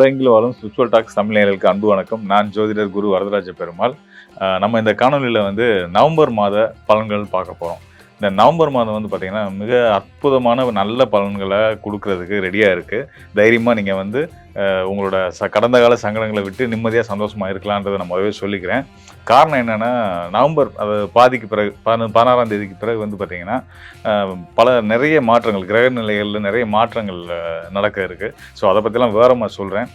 உலகெங்கிலும் வரும். Spiritual tax தமிழர்களுக்கு அன்பு வணக்கம். நான் ஜோதிடர் குரு வரதராஜ பெருமாள். நம்ம இந்த காணொலியில் வந்து நவம்பர் மாத பலன்கள் பார்க்க போகிறோம் இந்த நவம்பர் மாதம் வந்து பார்த்திங்கன்னா மிக அற்புதமான நல்ல பலன்களை கொடுக்கறதுக்கு ரெடியாக இருக்குது தைரியமாக நீங்கள் வந்து உங்களோட ச கடந்த கால சங்கடங்களை விட்டு நிம்மதியாக சந்தோஷமாக இருக்கலான்றதை நான் முதவே சொல்லிக்கிறேன். காரணம் என்னென்னா நவம்பர் அது பாதிக்கு பிறகு பதின பதினாறாம் தேதிக்கு பிறகு வந்து பார்த்திங்கன்னா பல நிறைய மாற்றங்கள் கிரக நிலைகளில் நிறைய மாற்றங்கள் நடக்க இருக்குது ஸோ அதை பற்றிலாம் விவரமாக சொல்கிறேன்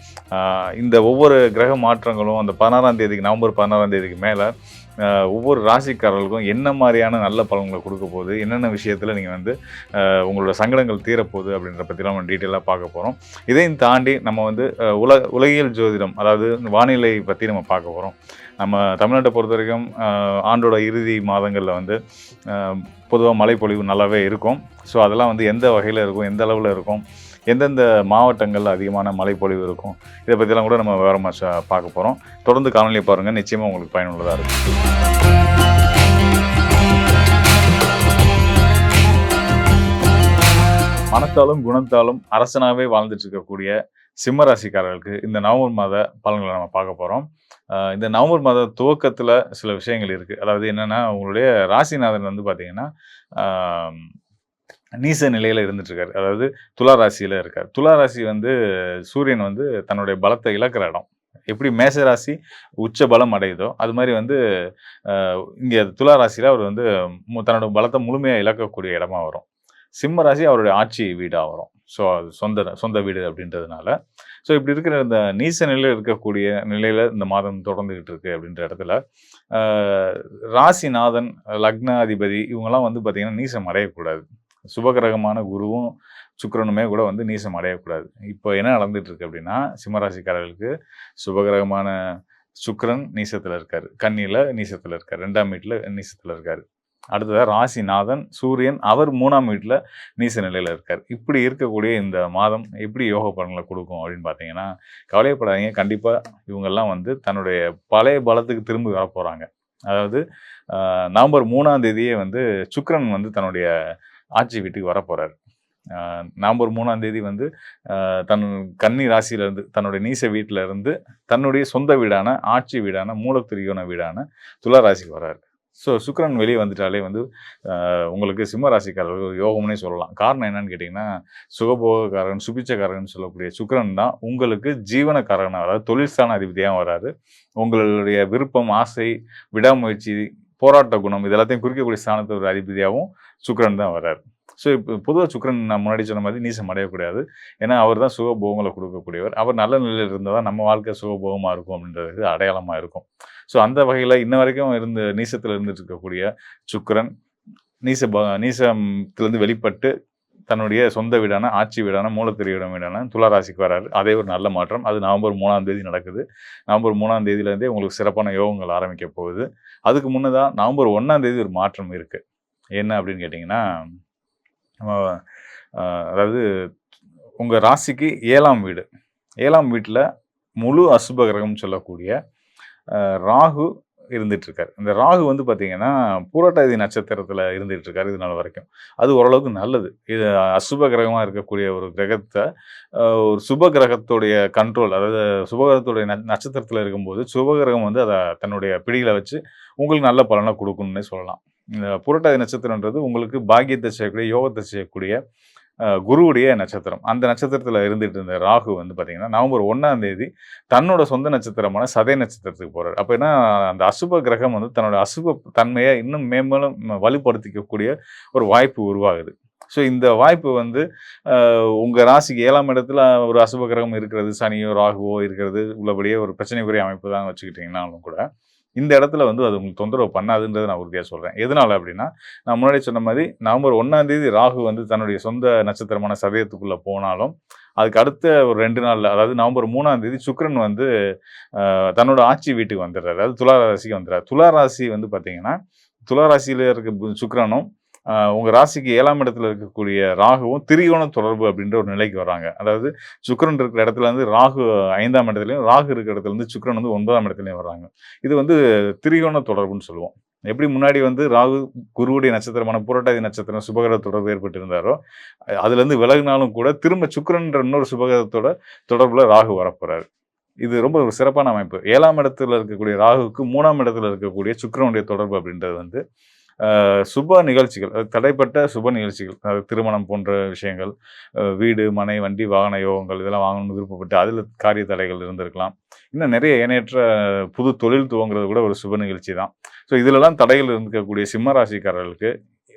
இந்த ஒவ்வொரு கிரக மாற்றங்களும் அந்த பதினாறாம் தேதிக்கு நவம்பர் பதினாறாம் தேதிக்கு மேலே ஒவ்வொரு ராசிக்காரர்களுக்கும் என்ன மாதிரியான நல்ல பலன்களை கொடுக்க போகுது என்னென்ன விஷயத்தில் நீங்கள் வந்து உங்களோட சங்கடங்கள் தீரப்போகுது அப்படின்ற பற்றிலாம் நம்ம டீட்டெயிலாக பார்க்க போகிறோம் இதையும் தாண்டி நம்ம வந்து வந்து உல உலகியல் ஜோதிடம் அதாவது வானிலை பற்றி நம்ம பார்க்க போகிறோம் நம்ம தமிழ்நாட்டை பொறுத்த வரைக்கும் ஆண்டோட இறுதி மாதங்களில் வந்து பொதுவாக மழைப்பொழிவு நல்லாவே இருக்கும். ஸோ அதெல்லாம் வந்து எந்த வகையில் இருக்கும் எந்த அளவில் இருக்கும் எந்தெந்த மாவட்டங்களில் அதிகமான மழைப்பொழிவு இருக்கும் இதை பற்றிலாம் கூட நம்ம விவரமாக பார்க்க போகிறோம் தொடர்ந்து காணொலியை பாருங்கள் நிச்சயமாக உங்களுக்கு பயனுள்ளதாக இருக்கும். மனத்தாலும் குணத்தாலும் அரசனாகவே வாழ்ந்துட்டு இருக்கக்கூடிய சிம்ம ராசிக்காரர்களுக்கு இந்த நவம்பர் மாத பலன்களை நம்ம பார்க்க போகிறோம் இந்த நவம்பர் மாத துவக்கத்தில் சில விஷயங்கள் இருக்குது அதாவது என்னென்னா உங்களுடைய ராசிநாதன் வந்து பார்த்தீங்கன்னா நீச நிலையில் இருந்துட்டுருக்காரு. அதாவது துலா ராசியில் இருக்கார். துலா ராசி வந்து சூரியன் வந்து தன்னுடைய பலத்தை இழக்கிற இடம். எப்படி மேச ராசி உச்ச பலம் அடையுதோ அது மாதிரி வந்து இங்கே துலா ராசியில் அவர் வந்து மு- தன்னோட பலத்தை முழுமையாக இழக்கக்கூடிய இடமா வரும். சிம்ம ராசி அவருடைய ஆட்சி வீடாக வரும். ஸோ அது சொந்த சொந்த வீடு அப்படின்றதுனால. ஸோ இப்படி இருக்கிற இந்த நீச நிலையில் இருக்கக்கூடிய நிலையில் இந்த மாதம் தொடர்ந்துக்கிட்டு இருக்கு அப்படின்ற இடத்துல ராசிநாதன் லக்னாதிபதி இவங்கெல்லாம் வந்து பார்த்திங்கன்னா நீசம் அடையக்கூடாது. சுபகிரகமான குருவும் சுக்கிரனுமே கூட வந்து நீசம் அடையக்கூடாது. இப்போ என்ன நடந்துட்டு இருக்கு அப்படின்னா சிம்மராசிக்காரர்களுக்கு சுபகிரகமான சுக்கரன் நீசத்தில் இருக்கார். கன்னியில் நீசத்தில் இருக்கார். ரெண்டாம் வீட்டில் நீசத்தில் இருக்கார். அடுத்ததாக ராசிநாதன் சூரியன் அவர் மூணாம் வீட்டில் நீச நிலையில் இருக்கார். இப்படி இருக்கக்கூடிய இந்த மாதம் எப்படி யோக பலன்களை கொடுக்கும் அப்படின்னு பார்த்தீங்கன்னா கவலைப்படாதீங்க கண்டிப்பாக இவங்கெல்லாம் வந்து தன்னுடைய பழைய பலத்துக்கு திரும்பி வர போகிறாங்க அதாவது நவம்பர் மூணாம் தேதியே வந்து சுக்ரன் வந்து தன்னுடைய ஆட்சி வீட்டுக்கு வர போகிறார் நவம்பர் மூணாம் தேதி வந்து தன் கன்னி ராசியிலேருந்து தன்னுடைய நீச வீட்டிலேருந்து தன்னுடைய சொந்த வீடான ஆட்சி வீடான மூலத்திரியோன வீடான துலா ராசிக்கு வர்றாரு. ஸோ சுக்கரன் வெளியே வந்துட்டாலே வந்து உங்களுக்கு சிம்மராசிக்காரர்கள் ஒரு யோகம்னே சொல்லலாம். காரணம் என்னன்னு கேட்டிங்கன்னா சுகபோகக்காரன் சுபிச்சக்காரன் சொல்லக்கூடிய சுக்கரன் தான் உங்களுக்கு ஜீவனக்காரன் அதாவது தொழில்ஸ்தான அதிபதியாக வராது உங்களுடைய விருப்பம் ஆசை விடாமுயற்சி போராட்ட குணம் இது எல்லாத்தையும் குறிக்கக்கூடிய ஸ்தானத்தை ஒரு அதிபதியாகவும் சுக்கரன் தான் வராரு. ஸோ இப்போ பொதுவாக சுக்ரன் நான் முன்னாடி சொன்ன மாதிரி நீசம் அடையக்கூடாது. ஏன்னா அவர் தான் சுகபோகங்களை கொடுக்கக்கூடியவர். அவர் நல்ல நிலையில் இருந்தால் தான் நம்ம வாழ்க்கை சுகபோகமாக இருக்கும் அப்படின்றது அடையாளமாக இருக்கும். ஸோ அந்த வகையில் இன்ன வரைக்கும் இருந்து நீசத்தில் இருந்துட்டு இருக்கக்கூடிய சுக்கரன் நீச ப- வெளிப்பட்டு தன்னுடைய சொந்த வீடான ஆட்சி வீடான மூலத்திரியிடம் வீடான துளாராசிக்கு வராரு. அதே ஒரு நல்ல மாற்றம். அது நவம்பர் மூணாம் தேதி நடக்குது. நவம்பர் மூணாம் தேதியிலேருந்தே உங்களுக்கு சிறப்பான யோகங்கள் ஆரம்பிக்க போகுது. அதுக்கு முன்னதாக நவம்பர் ஒன்றாம் தேதி ஒரு மாற்றம் இருக்குது என்ன அப்படின்னு கேட்டிங்கன்னா அதாவது உங்கள் ராசிக்கு ஏழாம் வீடு. ஏழாம் வீட்டில் முழு அசுப கிரகம் சொல்லக்கூடிய ராகு இருந்துட்டு இருக்காரு இந்த ராகு வந்து பார்த்தீங்கன்னா பூரட்டாதி நட்சத்திரத்தில் இருந்துட்டு இருக்காரு இது நாள் வரைக்கும். அது ஓரளவுக்கு நல்லது. இது அசுப கிரகமாக இருக்கக்கூடிய ஒரு கிரகத்தை ஒரு சுப கிரகத்துடைய கண்ட்ரோல் அதாவது சுபகிரகத்துடைய ந நட்சத்திரத்தில் இருக்கும்போது சுபகிரகம் வந்து அதை தன்னுடைய பிடியில் வச்சு உங்களுக்கு நல்ல பலனை கொடுக்கணும்னே சொல்லலாம். புரட்டாதி நட்சத்திரன்றது உங்களுக்கு பாக்கியத்தை செய்யக்கூடிய யோகத்தை செய்யக்கூடிய குருவுடைய நட்சத்திரம். அந்த நட்சத்திரத்தில் இருந்துட்டு இருந்த ராகு வந்து பார்த்தீங்கன்னா நவம்பர் ஒன்றாம் தேதி தன்னோட சொந்த நட்சத்திரமான சதய நட்சத்திரத்துக்கு போகிறார் அப்போ என்ன அந்த அசுப கிரகம் வந்து தன்னோட அசுப தன்மையை இன்னும் மேம்பலும் வலுப்படுத்திக்கக்கூடிய ஒரு வாய்ப்பு உருவாகுது. ஸோ இந்த வாய்ப்பு வந்து உங்கள் ராசிக்கு ஏழாம் இடத்துல ஒரு அசுப கிரகம் இருக்கிறது சனியோ ராகுவோ இருக்கிறது உள்ளபடியே ஒரு பிரச்சனைக்குரிய அமைப்பு தான் வச்சுக்கிட்டிங்கனாலும் கூட இந்த இடத்துல வந்து அது உங்களுக்கு தொந்தரவு பண்ணாதுன்றதை நான் உறுதியாக சொல்கிறேன் எதனால் அப்படின்னா நான் முன்னாடி சொன்ன மாதிரி நவம்பர் ஒன்றாம் தேதி ராகு வந்து தன்னுடைய சொந்த நட்சத்திரமான சதயத்துக்குள்ளே போனாலும் அதுக்கு அடுத்த ஒரு ரெண்டு நாளில் அதாவது நவம்பர் மூணாம் தேதி சுக்கரன் வந்து தன்னோட ஆட்சி வீட்டுக்கு வந்துடுறாரு. அதாவது துளாராசிக்கு வந்துடுறாரு. துளாராசி வந்து பார்த்தீங்கன்னா துளாராசியில் இருக்க சுக்கரனும் உங்கள் உங்க ராசிக்கு ஏழாம் இடத்துல இருக்கக்கூடிய ராகுவும் திரிகோண தொடர்பு அப்படின்ற ஒரு நிலைக்கு வராங்க. அதாவது சுக்கரன் இருக்கிற இடத்துல இருந்து ராகு ஐந்தாம் இடத்துலையும் ராகு இருக்கிற இடத்துல இருந்து சுக்கரன் வந்து ஒன்பதாம் இடத்துலையும் வராங்க. இது வந்து திரிகோண தொடர்புன்னு சொல்லுவோம். எப்படி முன்னாடி வந்து ராகு குருவுடைய நட்சத்திரமான புரட்டாதி நட்சத்திரம் சுபகிரக தொடர்பு ஏற்பட்டிருந்தாரோ அதுலேருந்து விலகினாலும் கூட திரும்ப சுக்கரன்ற இன்னொரு சுபகிரகத்தோட தொடர்பில் ராகு வரப்போறாரு. இது ரொம்ப ஒரு சிறப்பான அமைப்பு. ஏழாம் இடத்துல இருக்கக்கூடிய ராகுவுக்கு மூணாம் இடத்துல இருக்கக்கூடிய சுக்கிரனுடைய தொடர்பு அப்படின்றது வந்து சுப நிகழ்ச்சிகள் அது தடைப்பட்ட சுப நிகழ்ச்சிகள் அதாவது திருமணம் போன்ற விஷயங்கள் வீடு மனை வண்டி வாகன யோகங்கள் இதெல்லாம் வாங்கணும்னு விருப்பப்பட்டு அதில் காரிய தடைகள் இருந்திருக்கலாம். இன்னும் நிறைய ஏனையற்ற புது தொழில் துவங்குறது கூட ஒரு சுப நிகழ்ச்சி தான். ஸோ இதிலெல்லாம் தடைகள் இருக்கக்கூடிய சிம்மராசிக்காரர்களுக்கு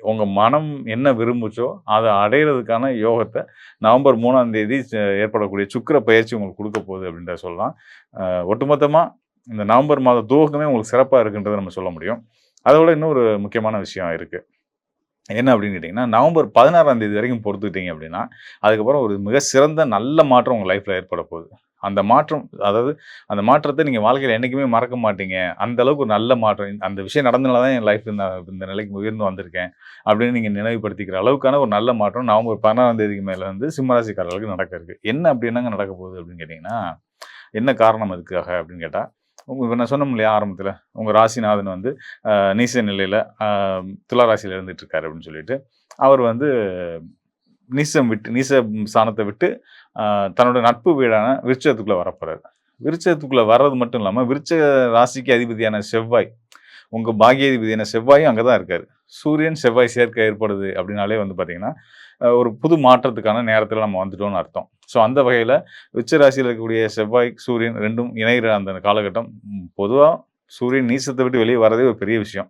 உங்கள் மனம் என்ன விரும்புச்சோ அதை அடையிறதுக்கான யோகத்தை நவம்பர் மூணாம் தேதி ஏற்படக்கூடிய சுக்கிர பயிற்சி உங்களுக்கு கொடுக்க போகுது அப்படின்றத சொல்லலாம். ஒட்டுமொத்தமாக இந்த நவம்பர் மாத துவக்கமே உங்களுக்கு சிறப்பாக இருக்குன்றதை நம்ம சொல்ல முடியும். அதோட இன்னொரு முக்கியமான விஷயம் இருக்குது என்ன அப்படின்னு கேட்டிங்கன்னா நவம்பர் பதினாறாம் தேதி வரைக்கும் பொறுத்துக்கிட்டீங்க அப்படின்னா அதுக்கப்புறம் ஒரு மிக சிறந்த நல்ல மாற்றம் உங்கள் லைஃப்பில் ஏற்பட போகுது. அந்த மாற்றம் அதாவது அந்த மாற்றத்தை நீங்கள் வாழ்க்கையில் என்றைக்குமே மறக்க மாட்டீங்க. அந்த அளவுக்கு ஒரு நல்ல மாற்றம் இந்த- அந்த விஷயம் நடந்தனால தான் என் லைஃப் இந்த இந்த நிலைக்கு உயர்ந்து வந்திருக்கேன் அப்படின்னு நீங்கள் நினைவுபடுத்திக்கிற அளவுக்கான ஒரு நல்ல மாற்றம் நவம்பர் பதினாறாம் தேதிக்கு மேலே வந்து சிம்மராசிக்காரர்களுக்கு நடக்க இருக்குது என்ன அப்படி என்னங்க நடக்க போகுது அப்படின்னு கேட்டிங்கன்னா என்ன காரணம் அதுக்காக அப்படின்னு கேட்டால் இப்போ நான் சொன்னோம் இல்லையா ஆரம்பத்தில் உங்கள் ராசிநாதன் வந்து நீச நிலையில் துலா ராசியில் இருந்துட்டு இருக்காரு அப்படின்னு சொல்லிட்டு அவர் வந்து நீசம் விட்டு நீச ஸ்தானத்தை விட்டு தன்னோட நட்பு வீடான விருச்சத்துக்குள்ளே வரப்போறாரு. விருச்சத்துக்குள்ளே வர்றது மட்டும் இல்லாமல் விருச்ச ராசிக்கு அதிபதியான செவ்வாய் உங்கள் பாகியாதிபதியான செவ்வாயும் அங்கே தான் இருக்காரு. சூரியன் செவ்வாய் சேர்க்கை ஏற்படுது அப்படின்னாலே வந்து பார்த்திங்கன்னா ஒரு புது மாற்றத்துக்கான நேரத்தில் நம்ம வந்துட்டோம்னு அர்த்தம். ஸோ அந்த வகையில் உச்சராசியில் இருக்கக்கூடிய செவ்வாய் சூரியன் ரெண்டும் இணைகிற அந்த காலகட்டம் பொதுவாக சூரியன் நீசத்தை விட்டு வெளியே வரதே ஒரு பெரிய விஷயம்.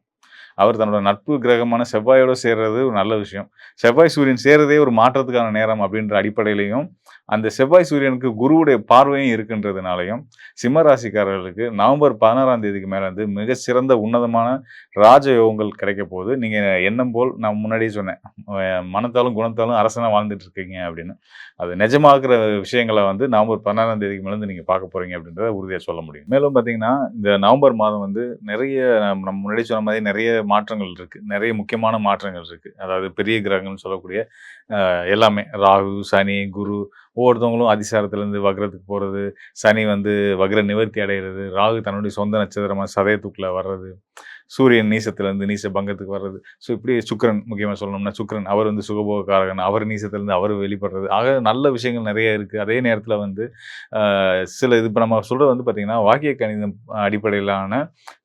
அவர் தன்னோட நட்பு கிரகமான செவ்வாயோடு சேர்றது ஒரு நல்ல விஷயம். செவ்வாய் சூரியன் சேர்றதே ஒரு மாற்றத்துக்கான நேரம் அப்படின்ற அடிப்படையிலையும் அந்த செவ்வாய் சூரியனுக்கு குருவுடைய பார்வையும் இருக்கின்றதுனாலையும் சிம்ம ராசிக்காரர்களுக்கு நவம்பர் பதினாறாம் தேதிக்கு மேலே வந்து மிக சிறந்த உன்னதமான ராஜயோகங்கள் கிடைக்க போகுது. நீங்கள் எண்ணம் போல் நான் முன்னாடியே சொன்னேன். மனத்தாலும் குணத்தாலும் அரசனாக வாழ்ந்துட்டு இருக்கீங்க அப்படின்னு. அது நிஜமாகிற விஷயங்களை வந்து நவம்பர் பதினாறாம் தேதிக்கு மேலேருந்து நீங்கள் பார்க்க போகிறீங்க அப்படின்றத உறுதியாக சொல்ல முடியும். மேலும் பார்த்தீங்கன்னா இந்த நவம்பர் மாதம் வந்து நிறைய நம்ம முன்னாடி சொன்ன மாதிரி நிறைய மாற்றங்கள் இருக்குது நிறைய முக்கியமான மாற்றங்கள் இருக்குது அதாவது பெரிய கிரகங்கள்னு சொல்லக்கூடிய எல்லாமே. ராகு சனி குரு ஒவ்வொருத்தவங்களும் அதிசாரத்துலேருந்து வக்ரத்துக்கு போகிறது சனி வந்து வக்ர நிவர்த்தி அடைகிறது ராகு தன்னுடைய சொந்த நட்சத்திரமாக சதயத்துக்குள்ளே வர்றது சூரியன் நீசத்துலேருந்து நீச பங்கத்துக்கு வர்றது. ஸோ இப்படி சுக்ரன் முக்கியமாக சொல்லணும்னா சுக்கிரன் அவர் வந்து சுகபோகக்காரகன். அவர் நீசத்துலேருந்து அவர் வெளிப்படுறது. ஆக நல்ல விஷயங்கள் நிறைய இருக்குது அதே நேரத்தில் வந்து சில இது இப்போ நம்ம சொல்கிறது வந்து பார்த்திங்கன்னா வாக்கிய கணிதம் அடிப்படையிலான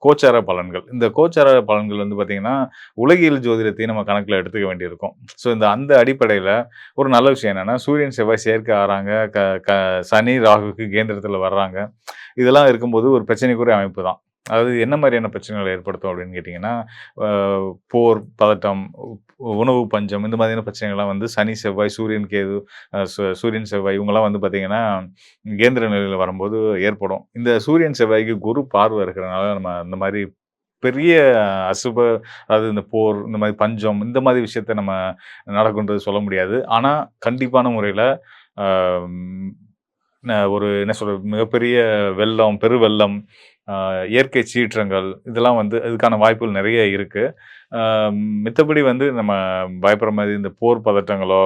கோச்சார பலன்கள். இந்த கோச்சார பலன்கள் வந்து பார்த்திங்கன்னா உலகியல் ஜோதிடத்தையும் நம்ம கணக்கில் எடுத்துக்க வேண்டியிருக்கும். ஸோ இந்த அந்த அடிப்படையில் ஒரு நல்ல விஷயம் என்னென்னா சூரியன் செவ்வாய் சேர்க்க ஆறாங்க. க க சனி ராகுக்கு கேந்திரத்தில் வர்றாங்க. இதெல்லாம் இருக்கும்போது ஒரு பிரச்சனைக்குரிய அமைப்பு தான். அதாவது என்ன மாதிரியான பிரச்சனைகளை ஏற்படுத்தும் அப்படின்னு கேட்டிங்கன்னா போர் பதட்டம் உணவு பஞ்சம் இந்த மாதிரியான பிரச்சனைகள்லாம் வந்து சனி செவ்வாய் சூரியன் கேது சூரியன் செவ்வாய் இவங்கெல்லாம் வந்து பார்த்திங்கன்னா கேந்திர நிலையில் வரும்போது ஏற்படும். இந்த சூரியன் செவ்வாய்க்கு குரு பார்வை இருக்கிறனால நம்ம இந்த மாதிரி பெரிய அசுப அதாவது இந்த போர் இந்த மாதிரி பஞ்சம் இந்த மாதிரி விஷயத்த நம்ம நடக்குன்றது சொல்ல முடியாது. ஆனால் கண்டிப்பான முறையில் ஒரு என்ன சொல்கிறது மிகப்பெரிய வெள்ளம் பெருவெள்ளம் வெள்ளம் இயற்கை சீற்றங்கள் இதெல்லாம் வந்து இதுக்கான வாய்ப்புகள் நிறைய இருக்குது மித்தபடி வந்து நம்ம பயப்படுற மாதிரி இந்த போர் பதட்டங்களோ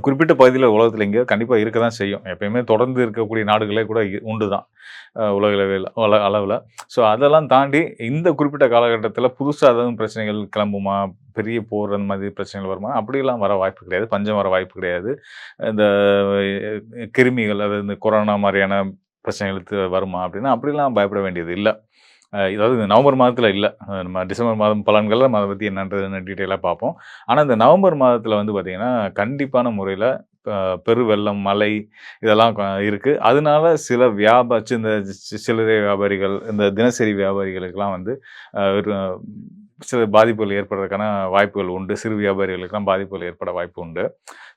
குறிப்பிட்ட பகுதியில் உலகத்தில் எங்கேயோ கண்டிப்பாக இருக்க தான் செய்யும். எப்பயுமே தொடர்ந்து இருக்கக்கூடிய நாடுகளே கூட இ- உண்டு தான் உலகளவில் உலக அளவில் உல அளவில். ஸோ அதெல்லாம் தாண்டி இந்த குறிப்பிட்ட காலகட்டத்தில் புதுசாக எதுவும் பிரச்சனைகள் கிளம்புமா? பெரிய போர் அந்த மாதிரி பிரச்சனைகள் வருமா? அப்படிலாம் வர வாய்ப்பு கிடையாது. பஞ்சம் வர வாய்ப்பு கிடையாது. இந்த கிருமிகள் அதாவது இந்த கொரோனா மாதிரியான பிரச்சனைகளுக்கு வருமா அப்படின்னா அப்படிலாம் பயப்பட வேண்டியது இல்லை. அதாவது இந்த நவம்பர் மாதத்தில் இல்லை. நம்ம டிசம்பர் மாதம் பலன்களில் அதை பற்றி என்னன்றதுன்னு டீட்டெயிலாக பார்ப்போம் ஆனால் இந்த நவம்பர் மாதத்தில் வந்து பார்த்திங்கன்னா கண்டிப்பான முறையில் பெரு வெள்ளம் இதெல்லாம் க- அதனால சில வியாபார இந்த சி- சில்லறை வியாபாரிகள் இந்த தினசரி வியாபாரிகளுக்கெல்லாம் வந்து சில பாதிப்புகள் ஏற்படுறதுக்கான வாய்ப்புகள் உண்டு. சிறு வியாபாரிகளுக்கெல்லாம் பாதிப்புகள் ஏற்பட வாய்ப்பு உண்டு.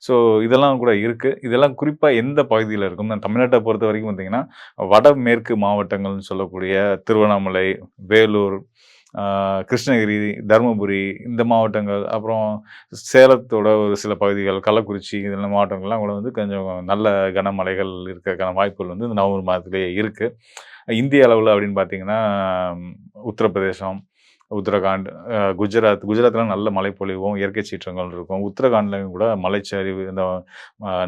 ஸோ இதெல்லாம் கூட இருக்குது இதெல்லாம் குறிப்பாக எந்த பகுதியில் இருக்கும்? தமிழ்நாட்டை பொறுத்த வரைக்கும் பார்த்திங்கன்னா வடமேற்கு மாவட்டங்கள்னு சொல்லக்கூடிய திருவண்ணாமலை வேலூர் கிருஷ்ணகிரி தருமபுரி இந்த மாவட்டங்கள் அப்புறம் சேலத்தோட ஒரு சில பகுதிகள் கள்ளக்குறிச்சி இந்த மாவட்டங்கள்லாம் கூட வந்து கொஞ்சம் நல்ல கனமழைகள் இருக்கிறதுக்கான வாய்ப்புகள் வந்து இந்த நவம்பர் மாதத்திலேயே இருக்குது இந்திய அளவில் அப்படின்னு பார்த்தீங்கன்னா உத்தரப்பிரதேசம் உத்தரகாண்ட், குஜராத் குஜராத்தில் நல்ல மழைப்பொழிவும், இயற்கை சீற்றங்கள் இருக்கும். உத்தரகாண்ட்லையும் கூட மலைச்சரிவு இந்த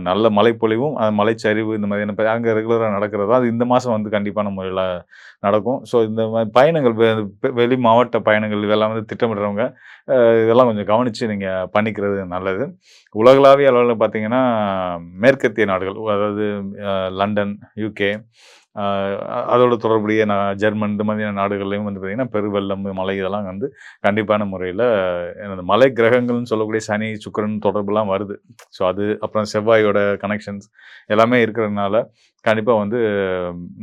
நல்ல மழைப்பொழிவும், அந்த மலைச்சரிவு இந்த மாதிரியான ப ரெகுலராக ரெகுலரா நடக்கிறதா அது இந்த மாதம் வந்து கண்டிப்பான முறையில் நடக்கும். ஸோ இந்த மாதிரி பயணங்கள் வெ வெளி மாவட்ட பயணங்கள் இதெல்லாம் வந்து திட்டமிடுறவங்க, இதெல்லாம் கொஞ்சம் கவனித்து நீங்கள் பண்ணிக்கிறது நல்லது. உலகளாவிய அளவில் பார்த்தீங்கன்னா, மேற்கத்திய நாடுகள் அதாவது லண்டன், யூகே அதோட தொடர்புடைய நான் ஜெர்மன் இந்த மாதிரியான நாடுகள்லையும் வந்து பார்த்தீங்கன்னா, பெருவெள்ளம், மலை இதெல்லாம் வந்து கண்டிப்பான முறையில் எனது மலை கிரகங்கள்னு சொல்லக்கூடிய சனி, சுக்கிரன் தொடர்புலாம் வருது. ஸோ அது அப்புறம் செவ்வாயோட கனெக்ஷன்ஸ் எல்லாமே இருக்கிறதுனால, கண்டிப்பாக வந்து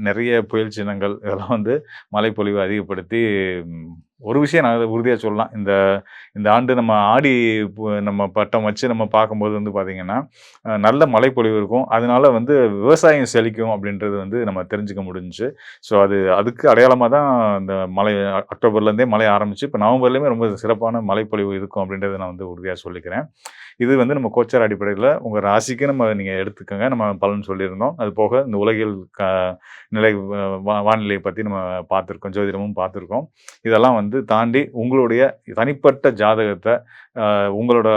நிறைய புயல் சின்னங்கள் இதெல்லாம் வந்து மலைப்பொழிவை அதிகப்படுத்தி ஒரு விஷயம் நான் உறுதியாக சொல்லலாம். இந்த இந்த ஆண்டு நம்ம ஆடி நம்ம பட்டம் வச்சு நம்ம பார்க்கும்போது வந்து பார்த்தீங்கன்னா, நல்ல மழைப்பொழிவு இருக்கும். அதனால வந்து விவசாயம் செழிக்கும் அப்படின்றது வந்து நம்ம தெரிஞ்சுக்க முடிஞ்சுச்சு. ஸோ அது அதுக்கு அடையாளமாக தான் இந்த மழை அக்டோபர்லேருந்தே மழை ஆரம்பிச்சு, இப்போ நவம்பர்லேயுமே ரொம்ப சிறப்பான மழைப்பொழிவு இருக்கும் அப்படின்றத நான் வந்து உறுதியாக சொல்லிக்கிறேன். இது வந்து நம்ம கோச்சார் அடிப்படையில் உங்கள் ராசிக்கு நம்ம நீங்கள் எடுத்துக்கங்க. நம்ம பலன் சொல்லியிருந்தோம். அது போக இந்த உலகில் க நிலை வானிலையை பற்றி நம்ம பார்த்துருக்கோம். ஜோதிடமும் பார்த்துருக்கோம். இதெல்லாம் வந்து வந்து தாண்டி உங்களுடைய தனிப்பட்ட ஜாதகத்தை உங்களோட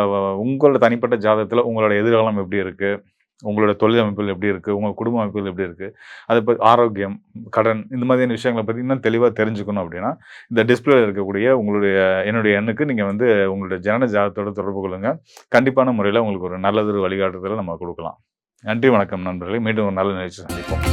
உங்களோட தனிப்பட்ட ஜாதகத்தில் உங்களோட எதிர்காலம் எப்படி இருக்குது உங்களோட தொழில் அமைப்புகள் எப்படி இருக்குது உங்கள் குடும்ப அமைப்புகள் எப்படி இருக்குது அது பற்றி ஆரோக்கியம், கடன் இந்த மாதிரியான விஷயங்களை பற்றி இன்னும் தெளிவாக தெரிஞ்சுக்கணும் அப்படின்னா, இந்த டிஸ்பிளேல இருக்கக்கூடிய உங்களுடைய என்னுடைய எண்ணுக்கு நீங்கள் வந்து உங்களுடைய ஜனன ஜாதத்தோட தொடர்பு கொள்ளுங்கள் கண்டிப்பான முறையில் உங்களுக்கு ஒரு நல்லதொரு வழிகாட்டுதலை நம்ம கொடுக்கலாம். நன்றி, வணக்கம் நண்பர்களே. மீண்டும் ஒரு நல்ல நிகழ்ச்சி சந்திப்போம்.